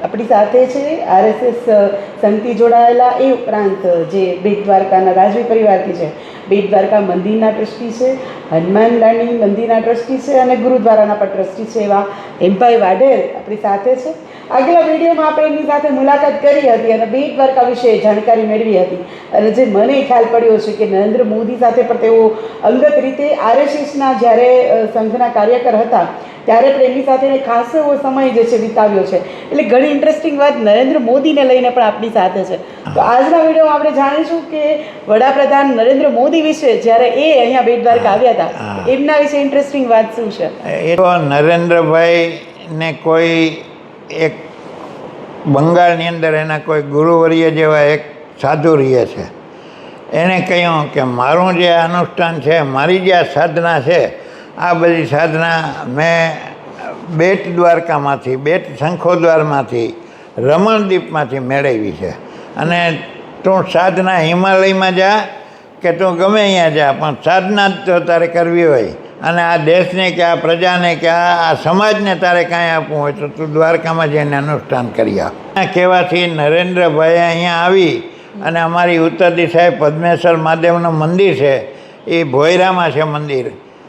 a આપણી સાથે છે. આરએસએસ સંતિ જોડાયેલા એ ઉપરાંત જે બેટ દ્વારકાના રાજવી પરિવારથી છે. બેટ દ્વારકા મંદિરના ટ્રસ્ટી છે, હનુમાન લાણી મંદિરના ટ્રસ્ટી છે અને ગુરુદ્વારાના પણ ટ્રસ્ટી છે એવા એમભાઈ વાઢેર આપણી સાથે છે. આગલા વિડીયોમાં આપણે એમની સાથે મુલાકાત કરી હતી અને બેટ દ્વારકા વિશે જાણકારી મેળવી હતી. અને જે મને ખ્યાલ પડ્યો છે કે નરેન્દ્ર મોદી સાથે પણ તેઓ અંગત રીતે આરએસએસના જ્યારે સંઘના કાર્યકર હતા, ત્યારે પણ એમની સાથે ખાસ એવો સમય જે છે વિતાવ્યો છે. એટલે ઘણી ઇન્ટરેસ્ટિંગ વાત નરેન્દ્ર મોદીને લઈને પણ આપણી સાથે છે. તો આજના વિડીયોમાં આપણે જાણીશું કે વડાપ્રધાન નરેન્દ્ર મોદી વિશે જ્યારે એ અહીંયા બેટ દ્વારકા આવ્યા હતા એમના વિશે ઇન્ટરેસ્ટિંગ વાત શું છે? એ તો નરેન્દ્રભાઈને કોઈ એક બંગાળની અંદર એના કોઈ ગુરુવર્ય જેવા એક સાધુ રહે છે. એણે કહ્યું કે મારું જે અનુષ્ઠાન છે મારી જે આ સાધના છે આ બધી સાધના મેં બેટ દ્વારકામાંથી, બેટ શંખોદ્વારમાંથી રમણદીપમાંથી મેળવી છે. અને તું સાધના હિમાલયમાં જા કે તું ગમે અહીંયા જા, પણ સાધના જ તો તારે કરવી હોય. અને આ દેશને કે આ પ્રજાને કે આ સમાજને તારે કાંઈ આપવું હોય તો તું દ્વારકામાં જઈને અનુષ્ઠાન કરી આપ કહેવાથી નરેન્દ્રભાઈ અહીંયા આવી અને અમારી ઉત્તર દિશાએ પદ્મેશ્વર મહાદેવનું મંદિર છે, એ ભોયરામાં છે મંદિર.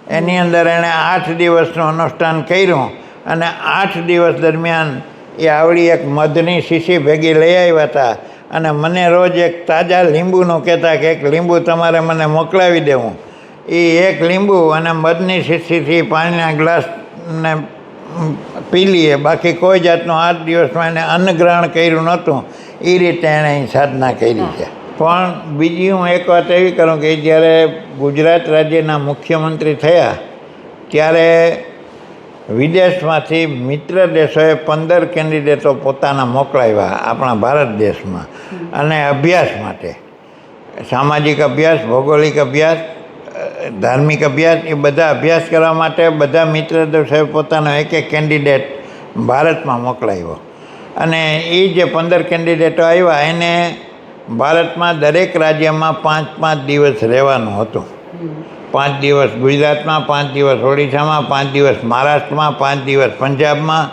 એની અંદર એણે આઠ દિવસનું અનુષ્ઠાન કર્યું. અને આઠ દિવસ દરમિયાન એ આવડી એક મધની શીશી ભેગી લઈ આવ્યા હતા. અને મને રોજ એક તાજા લીંબુનું કહેતા કે, એક લીંબુ તમારે મને મોકલાવી દેવું એ એક લીંબુ અને મધની શીશીથી પાણીના ગ્લાસને પી લઈએ બાકી કોઈ જાતનું આઠ દિવસમાં એને અન્નગ્રહણ કર્યું નહોતું. એ રીતે એણે અહીં સાધના કરી છે. પણ બીજી હું એક વાત એવી કરું કે, જ્યારે ગુજરાત રાજ્યના મુખ્યમંત્રી થયા, ત્યારે વિદેશમાંથી મિત્ર દેશોએ પંદર કેન્ડિડેટો પોતાના મોકલાવ્યા આપણા ભારત દેશમાં અને અભ્યાસ માટે. સામાજિક અભ્યાસ, ભૌગોલિક અભ્યાસ ધાર્મિક અભ્યાસ, એ બધા અભ્યાસ કરવા માટે બધા મિત્ર દેશોએ પોતાનો એક એક કેન્ડિડેટ ભારતમાં મોકલાવ્યો. અને એ જે પંદર કેન્ડિડેટો આવ્યા, એને ભારતમાં દરેક રાજ્યમાં પાંચ પાંચ દિવસ રહેવાનું હતું. પાંચ દિવસ ગુજરાતમાં પાંચ દિવસ ઓડિશામાં પાંચ દિવસ મહારાષ્ટ્રમાં પાંચ દિવસ પંજાબમાં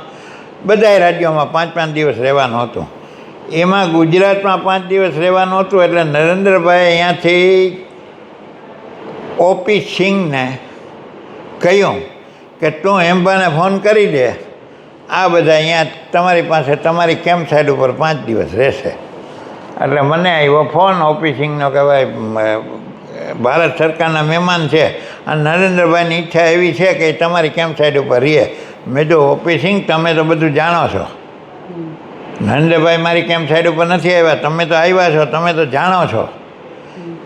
બધાય રાજ્યોમાં પાંચ પાંચ દિવસ રહેવાનું હતું. એમાં ગુજરાતમાં પાંચ દિવસ રહેવાનું હતું એટલે નરેન્દ્રભાઈ અહીંયાથી ઓપી સિંહને કહ્યું કે તું હેમ્બાને ફોન કરી દે. આ બધા અહીંયા તમારી પાસે તમારી કેમ્પ સાઇડ ઉપર પાંચ દિવસ રહેશે? એટલે મને આવ્યો ફોન ઓપી સિંહનો કે ભાઈ મ, ભારત સરકારના મહેમાન છે અને નરેન્દ્રભાઈની ઈચ્છા એવી છે કે તમારી કેમ્પ સાઇડ ઉપર રહીએ? મેં જો ઓપી સિંહ તમે તો બધું જાણો છો. નરેન્દ્રભાઈ મારી કેમ્પ સાઇડ ઉપર નથી આવ્યા? તમે તો આવ્યા છો, તમે તો જાણો છો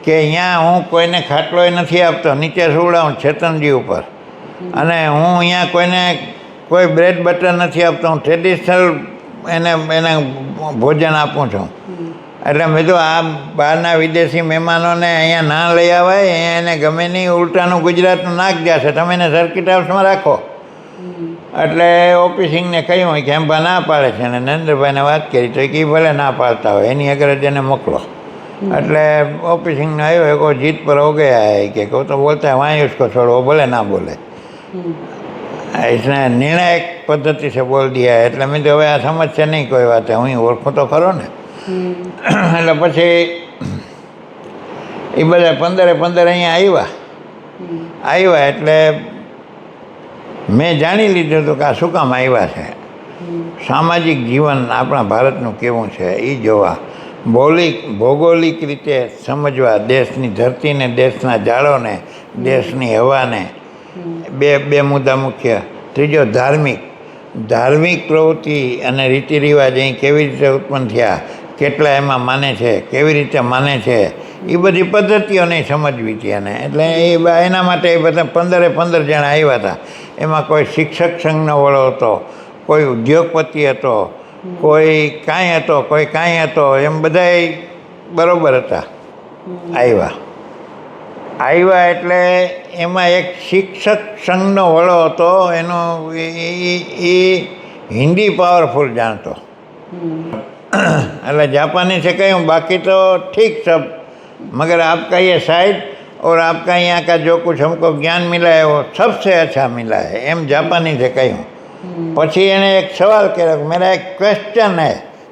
કે અહીંયા હું કોઈને ખાટલોય નથી આપતો, નીચે સુવડાવું છેતનજી ઉપર. અને હું અહીંયા કોઈને કોઈ બ્રેડ બટર નથી આપતો, હું ટ્રેડિશનલ એને એને ભોજન આપું છું. એટલે મેં તો આ બહારના વિદેશી મહેમાનોને અહીંયા ના લઈ આવાય અહીંયા એને ગમે નહીં ઉલટાનું ગુજરાતનું નાક જશે. તમે એને સર્કિટ હાઉસમાં રાખો. એટલે ઓફિસિંગને કહ્યું કે એમ ભા ના પાડે છે. અને નરેન્દ્રભાઈને વાત કરી તો એ ભલે ના પાડતા હોય એની અગર જ એને મોકલો. એટલે ઓફિસિંગને આવ્યો એ એક જીત પર ઓગયા ગયા કે કહું તો બોલતા વાંય ઉસકો છોડવો ભલે ના બોલે. એટલે નિર્ણાયક પદ્ધતિ છે બોલ દિયા એટલે મેં તો હવે આ સમજશે નહીં કોઈ વાત. હું ઓળખું તો ખરો ને. એટલે પછી એ બધા પંદરે પંદર અહીંયા આવ્યા આવ્યા એટલે મેં જાણી લીધું હતું કે આ શું કામ આવ્યા છે. સામાજિક જીવન આપણા ભારતનું કેવું છે એ જોવા. ભૌલિક, ભૌગોલિક રીતે સમજવા, દેશની ધરતીને, દેશના ઝાડોને દેશની હવાને. બે બે મુદ્દા મુખ્ય. ત્રીજો ધાર્મિક. ધાર્મિક પ્રવૃત્તિ અને રીતિ રિવાજ અહીં કેવી રીતે ઉત્પન્ન થયા? કેટલા એમાં માને છે, કેવી રીતે માને છે એ બધી પદ્ધતિઓને સમજવી હતી એને. એટલે એ એના માટે એ બધા પંદરે પંદર જણા આવ્યા હતા. એમાં કોઈ શિક્ષક સંઘનો વડો હતો, કોઈ ઉદ્યોગપતિ હતો, કોઈ કાંઈ હતો, કોઈ કાંઈ હતો, એમ બધાય બરાબર હતા, આવ્યા. આવ્યા એટલે એમાં એક શિક્ષક સંઘનો વડો હતો, એનો એ હિન્દી પાવરફુલ જાણતો. એટલે જાપાની से कहूँ बाकी तो ठीक सब मगर आपका ये साइड और आपका यहाँ का जो कुछ हमको ज्ञान मिला है वो सबसे अच्छा मिला है एम जापानी से कहूँ પછી એને એક સવાલ કર્યો કે મેરા એક ક્વેશ્ચન હે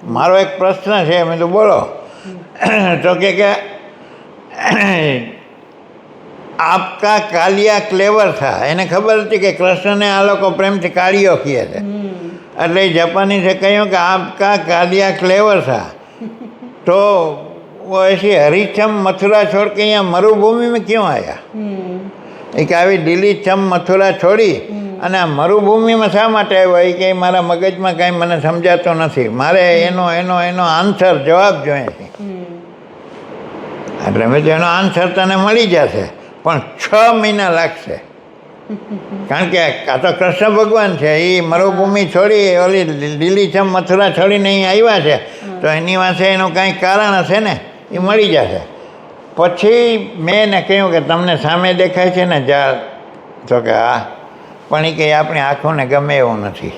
મારો એક પ્રશ્ન છે મેં તો બોલો તો કે કે આપકા કાલિયા ક્લેવર થા એને ખબર હતી કે કૃષ્ણને આ લોકો પ્રેમથી કાળિયો કહે છે એટલે એ જાપાનીસે કહ્યું કે આપકા કાલિયા ક્લેવર થા તો वो ऐसी हरीछम मथुरा छोड़ के यहाँ मरुभूमि में क्यों आया એ કે આવી લીલીછમ મથુરા છોડી અને આ મરુભૂમિમાં શા માટે આવ્યો એ કે મારા મગજમાં કાંઈ મને સમજાતું નથી મારે એનો એનો એનો આન્સર જવાબ જોઈએ છે એટલે મેં તો એનો આન્સર તને મળી જશે પણ છ મહિના લાગશે કારણ કે આ તો કૃષ્ણ ભગવાન છે એ મરુભૂમિ છોડી ઓલી લીલીછમ મથુરા છોડીને અહીં આવ્યા છે. તો એની પાસે એનું કાંઈ કારણ હશે ને એ મળી જશે. પછી મેં એને કહ્યું કે તમને સામે દેખાય છે ને જા તો કે હા. પણ એ કે આપણી આંખોને ગમે એવું નથી.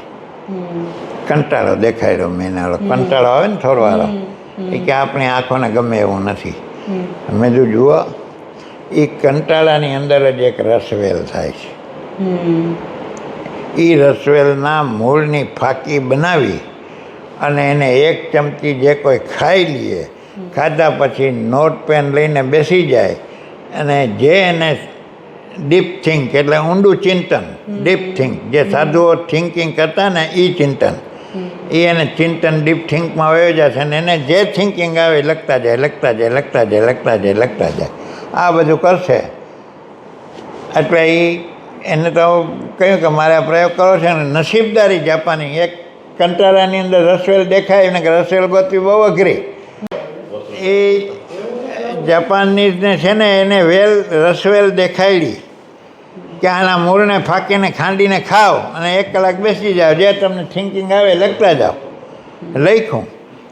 કંટાળો દેખાડ્યો મેં એને કંટાળો આવે ને થોડવાળો એ કે આપણી આંખોને ગમે એવું નથી. મેં જો જુઓ એ કંટાળાની અંદર જ એક રસવેલ થાય છે. એ રસવેલના મૂળની ફાકી બનાવી અને એને એક ચમચી જે કોઈ ખાઈ લઈએ ખાધા પછી નોટ પેન લઈને બેસી જાય અને જે એને ડીપ થિંક એટલે ઊંડું ચિંતન, ડીપ થિંક, જે સાધુઓ થિંકિંગ કરતા ને એ ચિંતન. એ એને ચિંતન ડીપ થિંકમાં વયો જશે ને એને જે થિંકિંગ આવે લખતા જાય લખતા જાય લખતા જાય લખતા જાય લખતા જાય. આ બધું કરશે. એટલે એ એને તો કહ્યું કે મારે આ પ્રયોગ કરવો છે અને નસીબદારી જાપાની એક કંટારાની અંદર રસવેલ દેખાય એને રસવેલ ગોતવી બહુ અઘરી. એ જાપાનીઝને છે ને એને વેલ, રસવેલ દેખાડી કે આના મૂળને ફાંકીને, ખાંડીને ખાઓ અને એક કલાક બેસી જાઓ. જે તમને થિંકિંગ આવે લખતા જાઓ. લખ્યું.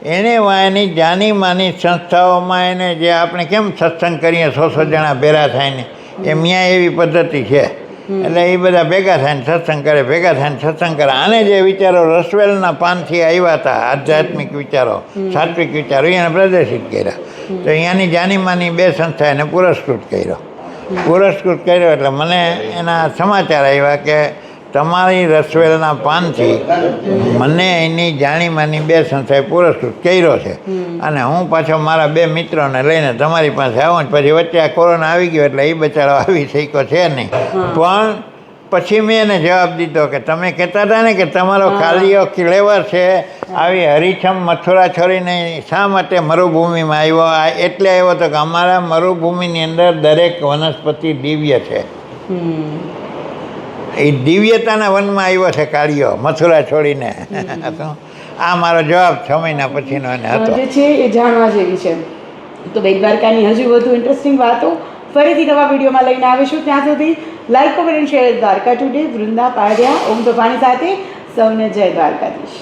એણે એની જાની માની સંસ્થાઓમાં એને જે આપણે કેમ સત્સંગ કરીએ, સો સો જણા ભેરા થાય ને એમ ત્યાં એવી પદ્ધતિ છે. એટલે એ બધા ભેગા થઈને સત્સંગ કરે, ભેગા થઈને સત્સંગ કરે. આને જે વિચારો રસવેલના પાનથી આવ્યા હતા, આધ્યાત્મિક વિચારો, સાત્વિક વિચારો એને પ્રદર્શિત કર્યા. તો અહીંયાની જાનીમાની બે સંસ્થા એને પુરસ્કૃત કર્યો. પુરસ્કૃત કર્યો એટલે મને એના સમાચાર આવ્યા કે તમારી રસવેલના પાનથી મને એની જાણીમાની બે સંસ્થાએ પુરસ્કૃત કર્યો છે. અને હું પાછો મારા બે મિત્રોને લઈને તમારી પાસે આવું પછી વચ્ચે આ કોરોના આવી ગયો એટલે એ બચારો આવી શક્યો છે નહીં. પણ પછી મેં એને જવાબ દીધો કે તમે કહેતા હતા ને કે તમારો ખાલીઓ ક્લેવર છે આવી હરીછમ મથુરા છોડીને શા માટે મરુભૂમિમાં આવ્યો? આ એટલે આવ્યો તો કે અમારા મરુભૂમિની અંદર દરેક વનસ્પતિ દિવ્ય છે. એ દિવ્યતાના વનમાં આવ્યો છે કાળિયો મથુરા છોડીને. આ મારો જવાબ છ મહિના પછીનો એને હતો. જે છે એ જાણવા જેવી છે. તો બેટ દ્વારકાની હજુ વધુ ઇન્ટરેસ્ટિંગ વાતો ફરીથી નવા વિડીયોમાં લઈને આવીશું. ત્યાં સુધી like comment share Dwarka today Vrunda પાડ્યા. ઓમ તો પાણી સાથે. સૌને જય દ્વારકાધીશ.